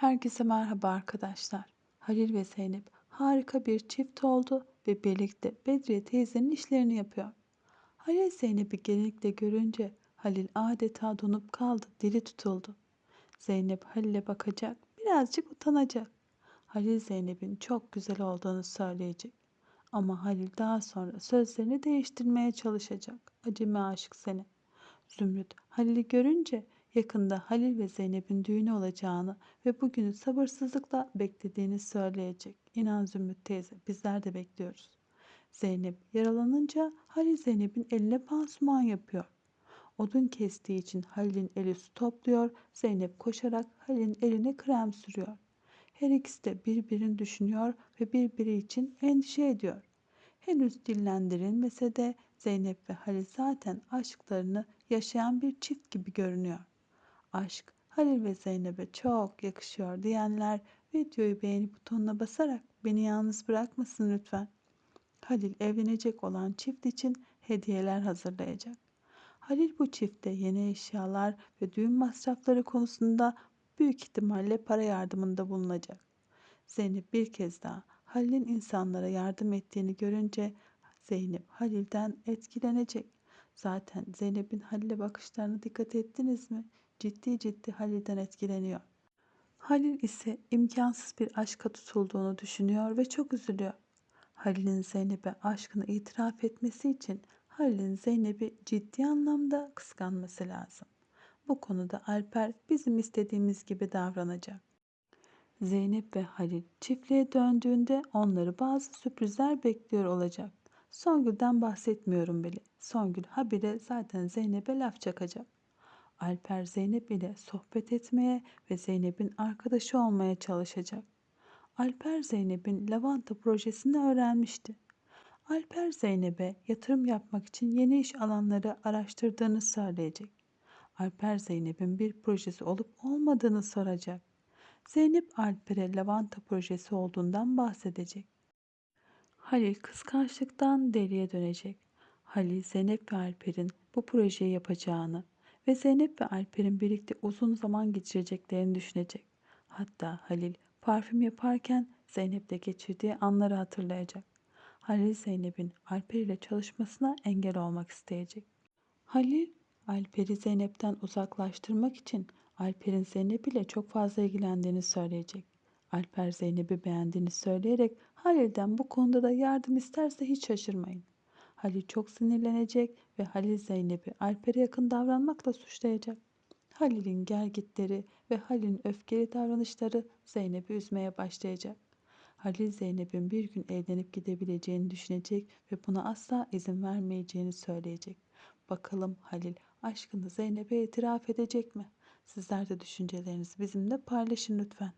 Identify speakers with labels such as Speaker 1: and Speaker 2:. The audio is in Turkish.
Speaker 1: Herkese merhaba arkadaşlar. Halil ve Zeynep harika bir çift oldu ve birlikte Bedriye teyzenin işlerini yapıyor. Halil Zeynep'i genellikle görünce Halil adeta donup kaldı, dili tutuldu. Zeynep Halil'e bakacak, birazcık utanacak. Halil Zeynep'in çok güzel olduğunu söyleyecek. Ama Halil daha sonra sözlerini değiştirmeye çalışacak. Acemi aşık seni. Zümrüt Halil'i görünce yakında Halil ve Zeynep'in düğünü olacağını ve bugünü sabırsızlıkla beklediğini söyleyecek. İnan Zümrüt teyze bizler de bekliyoruz. Zeynep yaralanınca Halil Zeynep'in eline pansuman yapıyor. Odun kestiği için Halil'in eli su topluyor. Zeynep koşarak Halil'in eline krem sürüyor. Her ikisi de birbirini düşünüyor ve birbiri için endişe ediyor. Henüz dillendirilmese de Zeynep ve Halil zaten aşklarını yaşayan bir çift gibi görünüyor. Aşk Halil ve Zeynep'e çok yakışıyor diyenler videoyu beğeni butonuna basarak beni yalnız bırakmasın lütfen. Halil evlenecek olan çift için hediyeler hazırlayacak. Halil bu çifte yeni eşyalar ve düğün masrafları konusunda büyük ihtimalle para yardımında bulunacak. Zeynep bir kez daha Halil'in insanlara yardım ettiğini görünce Zeynep Halil'den etkilenecek. Zaten Zeynep'in Halil'e bakışlarına dikkat ettiniz mi? Ciddi ciddi Halil'den etkileniyor. Halil ise imkansız bir aşka tutulduğunu düşünüyor ve çok üzülüyor. Halil'in Zeynep'e aşkını itiraf etmesi için Halil'in Zeynep'i ciddi anlamda kıskanması lazım. Bu konuda Alper bizim istediğimiz gibi davranacak. Zeynep ve Halil çiftliğe döndüğünde onları bazı sürprizler bekliyor olacak. Songül'den bahsetmiyorum bile. Songül habire zaten Zeynep'e laf çakacak. Alper Zeynep ile sohbet etmeye ve Zeynep'in arkadaşı olmaya çalışacak. Alper Zeynep'in lavanta projesini öğrenmişti. Alper Zeynep'e yatırım yapmak için yeni iş alanları araştırdığını söyleyecek. Alper Zeynep'in bir projesi olup olmadığını soracak. Zeynep Alper'e lavanta projesi olduğundan bahsedecek. Halil kıskançlıktan deliye dönecek. Halil Zeynep ve Alper'in bu projeyi yapacağını ve Zeynep ve Alper'in birlikte uzun zaman geçireceklerini düşünecek. Hatta Halil parfüm yaparken Zeynep'le geçirdiği anları hatırlayacak. Halil Zeynep'in Alper ile çalışmasına engel olmak isteyecek. Halil Alper'i Zeynep'ten uzaklaştırmak için Alper'in Zeynep ile çok fazla ilgilendiğini söyleyecek. Alper Zeynep'i beğendiğini söyleyerek Halil'den bu konuda da yardım isterse hiç şaşırmayın. Halil çok sinirlenecek ve Halil Zeynep'i Alper'e yakın davranmakla suçlayacak. Halil'in gergitleri ve Halil'in öfkeli davranışları Zeynep'i üzmeye başlayacak. Halil Zeynep'in bir gün evlenip gidebileceğini düşünecek ve buna asla izin vermeyeceğini söyleyecek. Bakalım Halil aşkını Zeynep'e itiraf edecek mi? Sizler de düşüncelerinizi bizimle paylaşın lütfen.